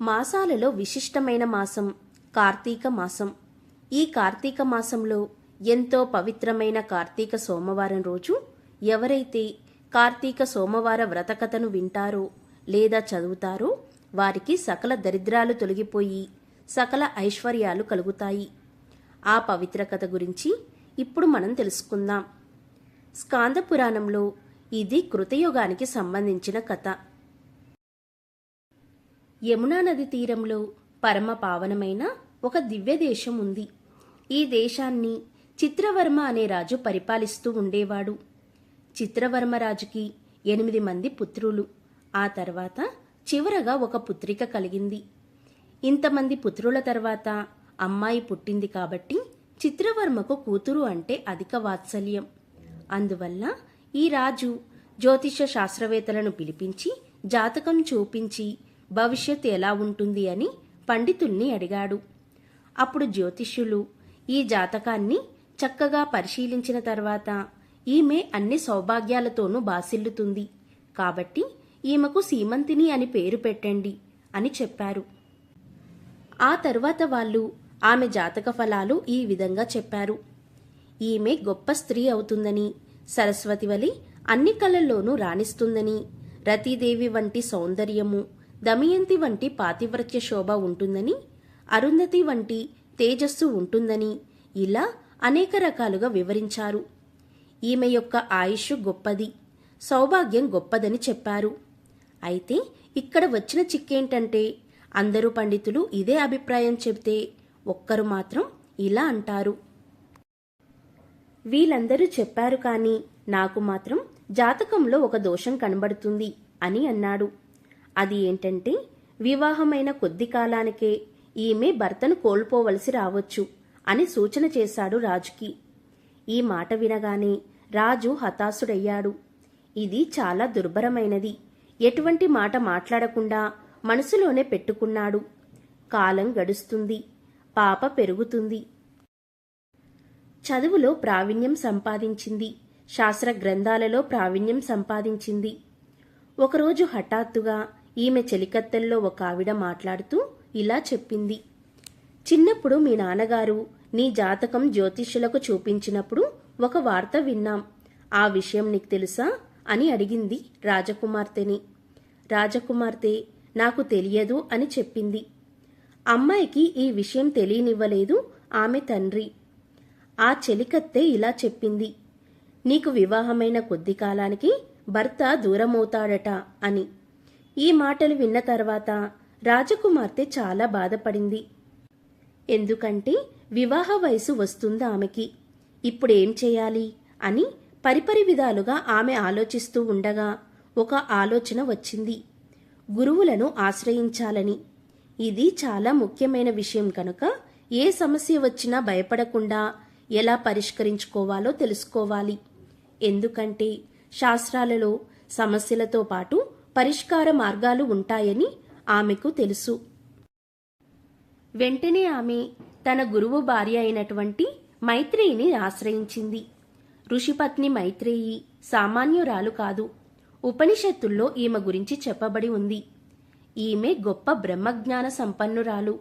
మాసాలలో విశిష్టమైన మాసం కార్తీక మాసం. ఈ కార్తీక మాసంలో ఎంతో పవిత్రమైన కార్తీక సోమవారం రోజు ఎవరైతే కార్తీక సోమవార వ్రతకథను వింటారో లేదా చదువుతారో వారికి సకల దరిద్రాలు తొలగిపోయి సకల ఐశ్వర్యాలు కలుగుతాయి. ఆ పవిత్ర కథ గురించి ఇప్పుడు మనం తెలుసుకుందాం. స్కాంద పురాణంలో ఇది కృతయుగానికి సంబంధించిన కథ. యమునా నది తీరంలో పరమ పావనమైన ఒక దివ్య దేశం ఉంది. ఈ దేశాన్ని చిత్రవర్మ అనే రాజు పరిపాలిస్తూ ఉండేవాడు. చిత్రవర్మ రాజుకి ఎనిమిది మంది పుత్రులు. ఆ తర్వాత చివరగా ఒక పుత్రిక కలిగింది. ఇంతమంది పుత్రుల తర్వాత అమ్మాయి పుట్టింది కాబట్టి చిత్రవర్మకు కూతురు అంటే అధిక వాత్సల్యం. అందువల్ల ఈ రాజు జ్యోతిష శాస్త్రవేత్తలను పిలిపించి జాతకం చూపించి భవిష్యత్ ఎలా ఉంటుంది అని పండితుల్ని అడిగాడు. అప్పుడు జ్యోతిష్యులు ఈ జాతకాన్ని చక్కగా పరిశీలించిన తర్వాత ఈమె అన్ని సౌభాగ్యాలతోనూ బాసిల్లుతుంది. కాబట్టి ఈమెకు సీమంతిని అని పేరు పెట్టండి అని చెప్పారు. ఆ తరువాత వాళ్ళు ఆమె జాతక ఫలాలు ఈ విధంగా చెప్పారు. ఈమె గొప్ప స్త్రీ అవుతుందని సరస్వతి వలి అన్ని కళల్లోనూ రాణిస్తుందని రతీదేవి వంటి సౌందర్యము దమయంతి వంటి పాతివ్రత్య శోభ ఉంటుందని అరుంధతి వంటి తేజస్సు ఉంటుందని ఇలా అనేక రకాలుగా వివరించారు. ఈమె యొక్క ఆయుష్ గొప్పది సౌభాగ్యం గొప్పదని చెప్పారు. అయితే ఇక్కడ వచ్చిన చిక్కేంటంటే అందరూ పండితులు ఇదే అభిప్రాయం చెబితే ఒక్కరు మాత్రం ఇలా అంటారు. వీళ్ళందరూ చెప్పారు కానీ నాకు మాత్రం జాతకంలో ఒక దోషం కనబడుతుంది అని అన్నాడు. అది ఏంటంటే వివాహమైన కొద్ది కాలానికే ఈమె భర్తను కోల్పోవలసి రావచ్చు అని సూచన చేశాడు రాజుకి. ఈ మాట వినగానే రాజు హతాశుడయ్యాడు. ఇది చాలా దుర్భరమైనది. ఎటువంటి మాట మాట్లాడకుండా మనసులోనే పెట్టుకున్నాడు. కాలం గడుస్తుంది. పాప పెరుగుతుంది. చదువులో ప్రావీణ్యం సంపాదించింది. శాస్త్ర గ్రంథాలలో ప్రావీణ్యం సంపాదించింది. ఒకరోజు హఠాత్తుగా ఈమె చెలికత్తెల్లో ఒక ఆవిడ మాట్లాడుతూ ఇలా చెప్పింది. చిన్నప్పుడు మీ నాన్నగారు నీ జాతకం జ్యోతిష్యులకు చూపించినప్పుడు ఒక వార్త విన్నాం. ఆ విషయం నీకు తెలుసా? అని అడిగింది రాజకుమార్తెని. రాజకుమార్తె నాకు తెలియదు అని చెప్పింది. అమ్మాయికి ఈ విషయం తెలియనివ్వలేదు ఆమె తండ్రి. ఆ చెలికత్తె ఇలా చెప్పింది. నీకు వివాహమైన కొద్ది కాలానికి భర్త దూరమవుతాడట అని. ఈ మాటలు విన్న తర్వాత రాజకుమార్తె చాలా బాధపడింది. ఎందుకంటే వివాహ వయసు వస్తుంది ఆమెకి. ఇప్పుడేం చేయాలి? అని పరిపరి విధాలుగా ఆమె ఆలోచిస్తూ ఉండగా ఒక ఆలోచన వచ్చింది. గురువులను ఆశ్రయించాలని. ఇది చాలా ముఖ్యమైన విషయం కనుక ఏ సమస్య వచ్చినా భయపడకుండా ఎలా పరిష్కరించుకోవాలో తెలుసుకోవాలి. ఎందుకంటే శాస్త్రాలలో సమస్యలతో పాటు పరిష్కార మార్గాలు ఉంటాయని ఆమెకు తెలుసు. వెంటనే ఆమె తన గురువు భార్య అయినటువంటి మైత్రేయిని ఆశ్రయించింది. ఋషిపత్ని మైత్రేయి సామాన్యురాలు కాదు. ఉపనిషత్తుల్లో ఈమె గురించి చెప్పబడి ఉంది. ఈమె గొప్ప బ్రహ్మజ్ఞాన సంపన్నురాలు.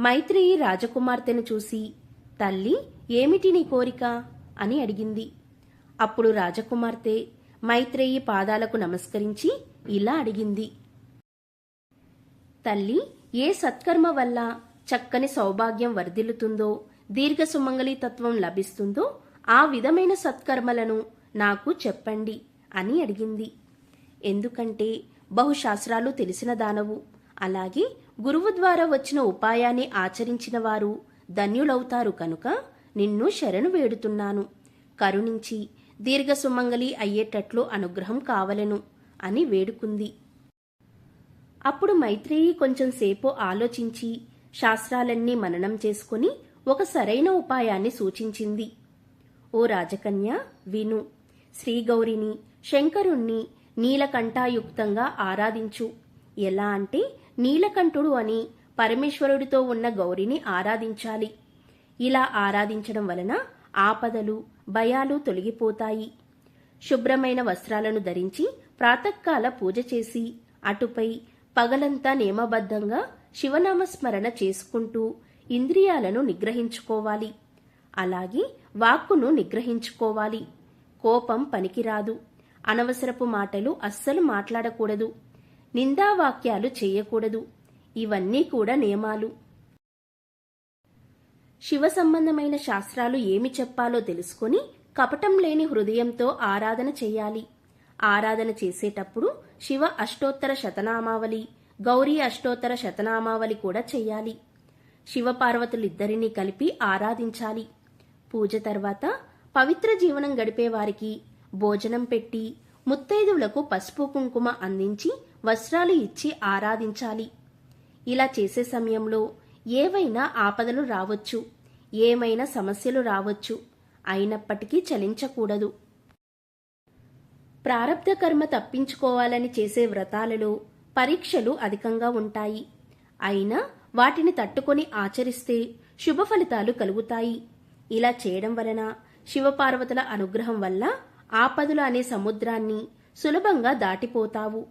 మైత్రేయి రాజకుమార్తెను చూసి తల్లి ఏమిటి నీ కోరిక అని అడిగింది. అప్పుడు రాజకుమార్తె మైత్రేయి పాదాలకు నమస్కరించి ఇలా అడిగింది. తల్లి ఏ సత్కర్మ వల్ల చక్కని సౌభాగ్యం వర్ధిల్లుతుందో దీర్ఘ సుమంగళి తత్వం లభిస్తుందో ఆ విధమైన సత్కర్మలను నాకు చెప్పండి అని అడిగింది. ఎందుకంటే బహుశాస్త్రాలు తెలిసిన దానవు. అలాగే గురువు ద్వారా వచ్చిన ఉపాయాన్ని ఆచరించిన వారు ధన్యులవుతారు కనుక నిన్ను శరణు వేడుతున్నాను. కరుణించి దీర్ఘసుమంగళి అయ్యేటట్లు అనుగ్రహం కావలెను. అని వేడుకుంది. అప్పుడు మైత్రేయి కొంచెం సేపు ఆలోచించి శాస్త్రాలన్నీ మననం చేసుకుని ఒక సరైన ఉపాయాన్ని సూచించింది. ఓ రాజకన్య విను. శ్రీగౌరిని శంకరుణ్ణి నీలకంఠాయుక్తంగా ఆరాధించు. ఎలా అంటే నీలకంఠుడు అని పరమేశ్వరుడితో ఉన్న గౌరిని ఆరాధించాలి. ఇలా ఆరాధించడం వలన ఆపదలు భయాలు తొలగిపోతాయి. శుభ్రమైన వస్త్రాలను ధరించి ప్రాతకాల పూజ చేసి అటుపై పగలంతా నియమబద్ధంగా శివనామస్మరణ చేసుకుంటూ ఇంద్రియాలను నిగ్రహించుకోవాలి. అలాగే వాక్కును నిగ్రహించుకోవాలి. కోపం పనికిరాదు. అనవసరపు మాటలు అస్సలు మాట్లాడకూడదు. నిందావాక్యాలు చేయకూడదు. ఇవన్నీ కూడా నియమాలు. శివ సంబంధమైన శాస్త్రాలు ఏమి చెప్పాలో తెలుసుకొని కపటం లేని హృదయంతో ఆరాధన చేయాలి. ఆరాధన చేసేటప్పుడు శివ అష్టోత్తర శతనామావళి గౌరీ అష్టోత్తర శతనామావళి కూడా చెయ్యాలి శివపార్వతులిద్దరినీ కలిపి ఆరాధించాలి. పూజ తర్వాత పవిత్ర జీవనం గడిపేవారికి భోజనం పెట్టి ముత్తైదువులకు పసుపు కుంకుమ అందించి వస్త్రాలు ఇచ్చి ఆరాధించాలి. ఇలా చేసే సమయంలో ఏవైనా ఆపదలు రావచ్చు ఏమైనా సమస్యలు రావచ్చు అయినప్పటికీ చలించకూడదు. ప్రారబ్ధ కర్మ తప్పించుకోవాలని చేసే వ్రతాలలో పరీక్షలు అధికంగా ఉంటాయి. అయినా వాటిని తట్టుకొని ఆచరిస్తే శుభ ఫలితాలు కలుగుతాయి. ఇలా చేయడం వలన శివపార్వతుల అనుగ్రహం వల్ల ఆపదలు అనే సముద్రాన్ని సులభంగా దాటిపోతావు.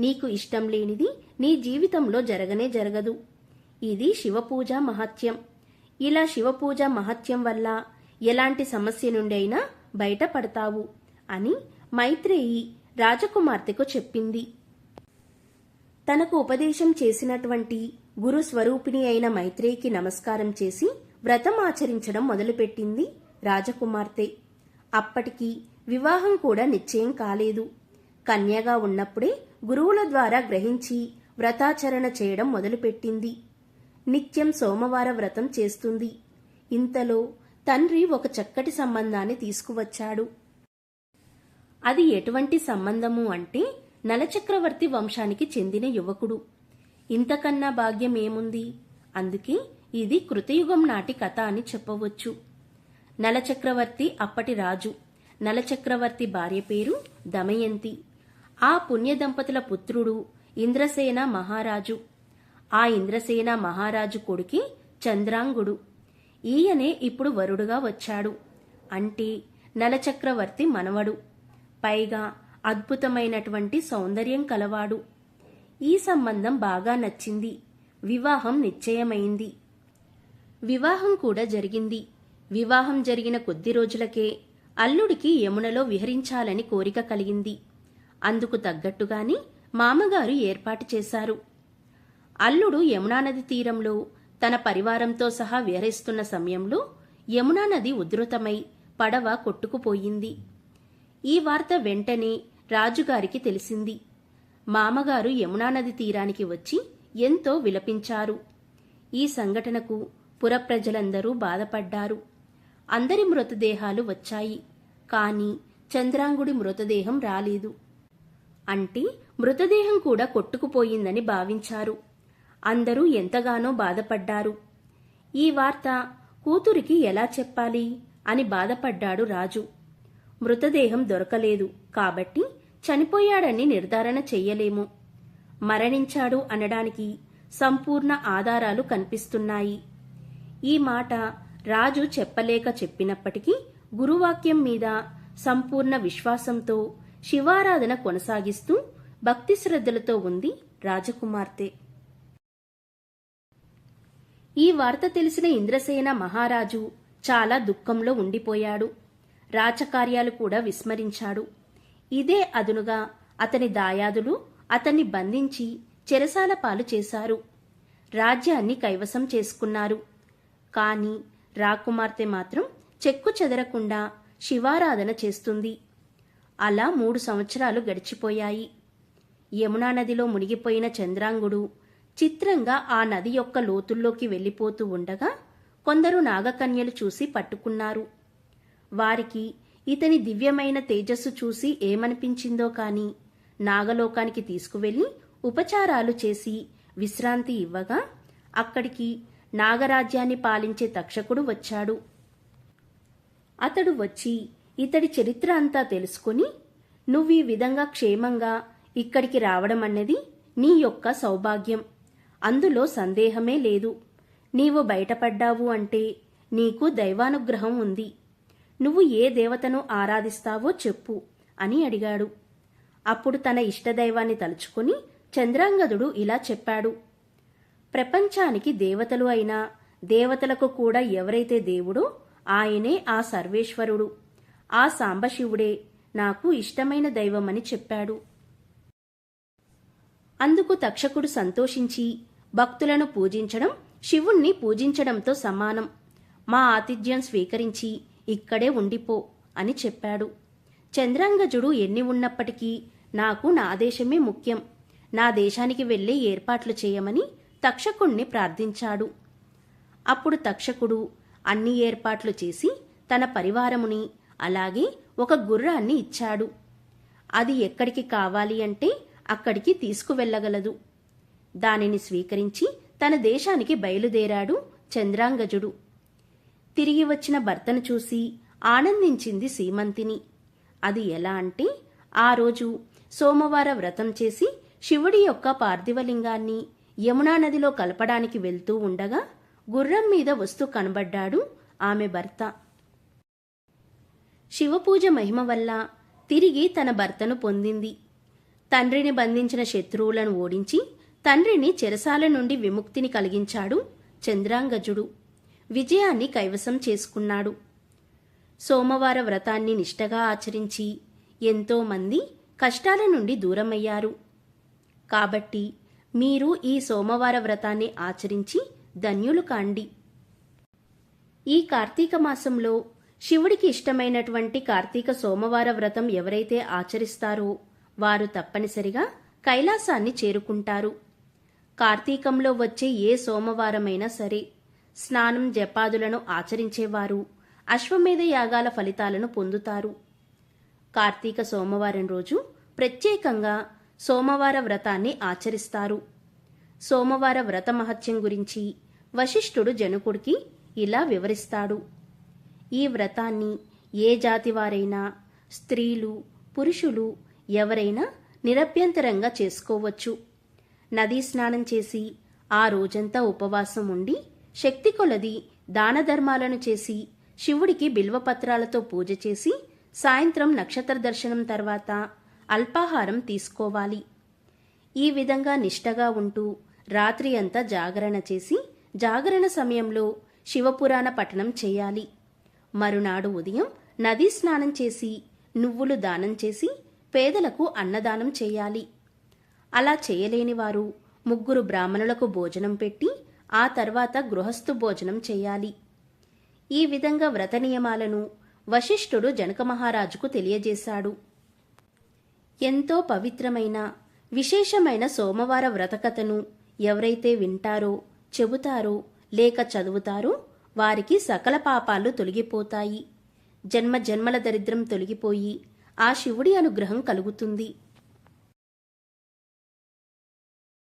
నీకు ఇష్టం లేనిది నీ జీవితంలో జరగనే జరగదు. ఇది శివపూజ మహత్యం. ఇలా శివపూజ మహత్యం వల్ల ఎలాంటి సమస్య నుండైనా బయటపడతావు అని మైత్రేయి రాజకుమార్తెకు చెప్పింది. తనకు ఉపదేశం చేసినటువంటి గురు స్వరూపిణి అయిన మైత్రేయికి నమస్కారం చేసి వ్రతం ఆచరించడం మొదలుపెట్టింది రాజకుమార్తె. అప్పటికి వివాహం కూడా నిశ్చయం కాలేదు. కన్యగా ఉన్నప్పుడే గురువుల ద్వారా గ్రహించి వ్రతాచరణ చేయడం మొదలుపెట్టింది. నిత్యం సోమవార వ్రతం చేస్తుంది. ఇంతలో తండ్రి ఒక చక్కటి సంబంధాన్ని తీసుకువచ్చాడు. అది ఎటువంటి సంబంధము అంటే నలచక్రవర్తి వంశానికి చెందిన యువకుడు. ఇంతకన్నా భాగ్యం ఏముంది? అందుకే ఇది కృతయుగం నాటి కథ అని చెప్పవచ్చు. నలచక్రవర్తి అప్పటి రాజు. నలచక్రవర్తి భార్య పేరు దమయంతి. ఆ పుణ్య దంపతుల పుత్రుడు ఇంద్రసేన మహారాజు. ఆ ఇంద్రసేన మహారాజు కొడుకి చంద్రాంగుడు. ఈయనే ఇప్పుడు వరుడుగా వచ్చాడు. అంటే నలచక్రవర్తి మనవడు. పైగా అద్భుతమైనటువంటి సౌందర్యం కలవాడు. ఈ సంబంధం బాగా నచ్చింది. వివాహం నిశ్చయమైంది. వివాహం కూడా జరిగింది. వివాహం జరిగిన కొద్ది రోజులకే అల్లుడికి యమునలో విహరించాలని కోరిక కలిగింది. అందుకు తగ్గట్టుగాని మామగారు ఏర్పాటు చేశారు. అల్లుడు యమునా నది తీరంలో తన పరివారంతో సహా విహరిస్తున్న సమయంలో యమునా నది ఉధృతమై పడవ కొట్టుకుపోయింది. ఈ వార్త వెంటనే రాజుగారికి తెలిసింది. మామగారు యమునా నది తీరానికి వచ్చి ఎంతో విలపించారు. ఈ సంఘటనకు పురప్రజలందరూ బాధపడ్డారు. అందరి మృతదేహాలు వచ్చాయి కాని చంద్రాంగుడి మృతదేహం రాలేదు. అంటే మృతదేహం కూడా కొట్టుకుపోయిందని భావించారు. అందరూ ఎంతగానో బాధపడ్డారు. ఈ వార్త కూతురికి ఎలా చెప్పాలి అని బాధపడ్డాడు రాజు. మృతదేహం దొరకలేదు. కాబట్టి చనిపోయాడని నిర్ధారణ చెయ్యలేము. మరణించాడు అనడానికి సంపూర్ణ ఆధారాలు కనిపిస్తున్నాయి. ఈ మాట రాజు చెప్పలేక చెప్పినప్పటికీ గురువాక్యం మీద సంపూర్ణ విశ్వాసంతో శివారాధన కొనసాగిస్తూ భక్తి శ్రద్ధలతో ఉంది రాజకుమార్తె. ఈ వార్త తెలిసిన ఇంద్రసేన మహారాజు చాలా దుఃఖంలో ఉండిపోయాడు. రాచకార్యాలు కూడా విస్మరించాడు. ఇదే అదునుగా అతని దాయాదులు అతన్ని బంధించి చెరసాల పాలు చేశారు. రాజ్యాన్ని కైవసం చేసుకున్నారు. కాని రాకుమార్తె మాత్రం చెక్కు చెదరకుండా శివారాధన చేస్తుంది. అలా మూడు సంవత్సరాలు గడిచిపోయాయి. యమునా నదిలో మునిగిపోయిన చంద్రాంగుడు చిత్రంగా ఆ నది యొక్క లోతుల్లోకి వెళ్ళిపోతూ ఉండగా కొందరు నాగకన్యలు చూసి పట్టుకున్నారు. వారికి ఇతని దివ్యమైన తేజస్సు చూసి ఏమనిపించిందో కాని నాగలోకానికి తీసుకువెళ్ళి ఉపచారాలు చేసి విశ్రాంతి ఇవ్వగా అక్కడికి నాగరాజ్యాన్ని పాలించే తక్షకుడు వచ్చాడు. అతడు వచ్చి ఇతడి చరిత్ర అంతా తెలుసుకుని నువ్వు ఈ విధంగా క్షేమంగా ఇక్కడికి రావడం అన్నది నీ యొక్క సౌభాగ్యం. అందులో సందేహమే లేదు. నీవు బయటపడ్డావు అంటే నీకు దైవానుగ్రహం ఉంది. నువ్వు ఏ దేవతను ఆరాధిస్తావో చెప్పు అని అడిగాడు. అప్పుడు తన ఇష్టదైవాన్ని తలుచుకుని చంద్రాంగదుడు ఇలా చెప్పాడు. ప్రపంచానికి దేవతలు అయినా దేవతలకు కూడా ఎవరైతే దేవుడో ఆయనే ఆ సర్వేశ్వరుడు. ఆ సాంబశివుడే నాకు ఇష్టమైన దైవమని చెప్పాడు. అందుకు తక్షకుడు సంతోషించి భక్తులను పూజించడం శివుణ్ణి పూజించడంతో సమానం. మా ఆతిథ్యం స్వీకరించి ఇక్కడే ఉండిపో అని చెప్పాడు. చంద్రాంగజుడు ఎన్ని ఉన్నప్పటికీ నాకు నా దేశమే ముఖ్యం. నా దేశానికి వెళ్ళే ఏర్పాట్లు చేయమని తక్షకుణ్ణి ప్రార్థించాడు. అప్పుడు తక్షకుడు అన్ని ఏర్పాట్లు చేసి తన పరివారముని అలాగే ఒక గుర్రాన్ని ఇచ్చాడు. అది ఎక్కడికి కావాలి అంటే అక్కడికి తీసుకువెళ్ళగలదు. దానిని స్వీకరించి తన దేశానికి బయలుదేరాడు చంద్రాంగజుడు. తిరిగి వచ్చిన భర్తను చూసి ఆనందించింది సీమంతిని. అది ఎలా అంటే ఆ రోజు సోమవార వ్రతం చేసి శివుడి యొక్క పార్థివలింగాన్ని యమునా నదిలో కలపడానికి వెళ్తూ ఉండగా గుర్రం మీద వస్తూ కనబడ్డాడు ఆమె భర్త. శివపూజ మహిమ వల్ల తిరిగి తన భర్తను పొందింది. తండ్రిని బంధించిన శత్రువులను ఓడించి తండ్రిని చెరసాల నుండి విముక్తిని కలిగించాడు చంద్రాంగజుడు. విజయాన్ని కైవసం చేసుకున్నాడు. సోమవార వ్రతాన్ని నిష్టగా ఆచరించి ఎంతోమంది కష్టాల నుండి దూరమయ్యారు. కాబట్టి మీరు ఈ సోమవార వ్రతాన్ని ఆచరించి ధన్యులు కాండి. ఈ కార్తీక మాసంలో శివుడికి ఇష్టమైనటువంటి కార్తీక సోమవార వ్రతం ఎవరైతే ఆచరిస్తారో వారు తప్పనిసరిగా కైలాసాన్ని చేరుకుంటారు. కార్తీకంలో వచ్చే ఏ సోమవారమైనా సరే స్నానం జపాదులను ఆచరించేవారు. అశ్వమేధ యాగాల ఫలితాలను పొందుతారు. కార్తీక సోమవారం రోజు ప్రత్యేకంగా సోమవార వ్రతాన్ని ఆచరిస్తారు. సోమవార వ్రత మహత్యం గురించి వశిష్ఠుడు జనకుడికి ఇలా వివరిస్తాడు. ఈ వ్రతాన్ని ఏ జాతివారైనా స్త్రీలు పురుషులు ఎవరైనా నిరభ్యంతరంగా చేసుకోవచ్చు. నదీ స్నానం చేసి ఆ రోజంతా ఉపవాసం ఉండి శక్తి కొలది దానధర్మాలను చేసి శివుడికి బిల్వపత్రాలతో పూజ చేసి సాయంత్రం నక్షత్ర దర్శనం తర్వాత అల్పాహారం తీసుకోవాలి. ఈ విధంగా నిష్టగా ఉంటూ రాత్రి అంతా జాగరణ చేసి జాగరణ సమయంలో శివపురాణ పఠనం చేయాలి. మరునాడు ఉదయం నదీ స్నానం చేసి నువ్వులు దానం చేసి పేదలకు అన్నదానం చేయాలి. అలా చేయలేని వారు ముగ్గురు బ్రాహ్మణులకు భోజనం పెట్టి ఆ తర్వాత గృహస్థు భోజనం చేయాలి. ఈ విధంగా వ్రత నియమాలను వశిష్ఠుడు జనక మహారాజుకు తెలియజేశాడు. ఎంతో పవిత్రమైన విశేషమైన సోమవార వ్రతకథను ఎవరైతే వింటారో చెబుతారో లేక చదువుతారో వారికి సకల పాపాలు తొలగిపోతాయి. జన్మ జన్మల దరిద్రం తొలగిపోయి ఆ శివుడి అనుగ్రహం కలుగుతుంది.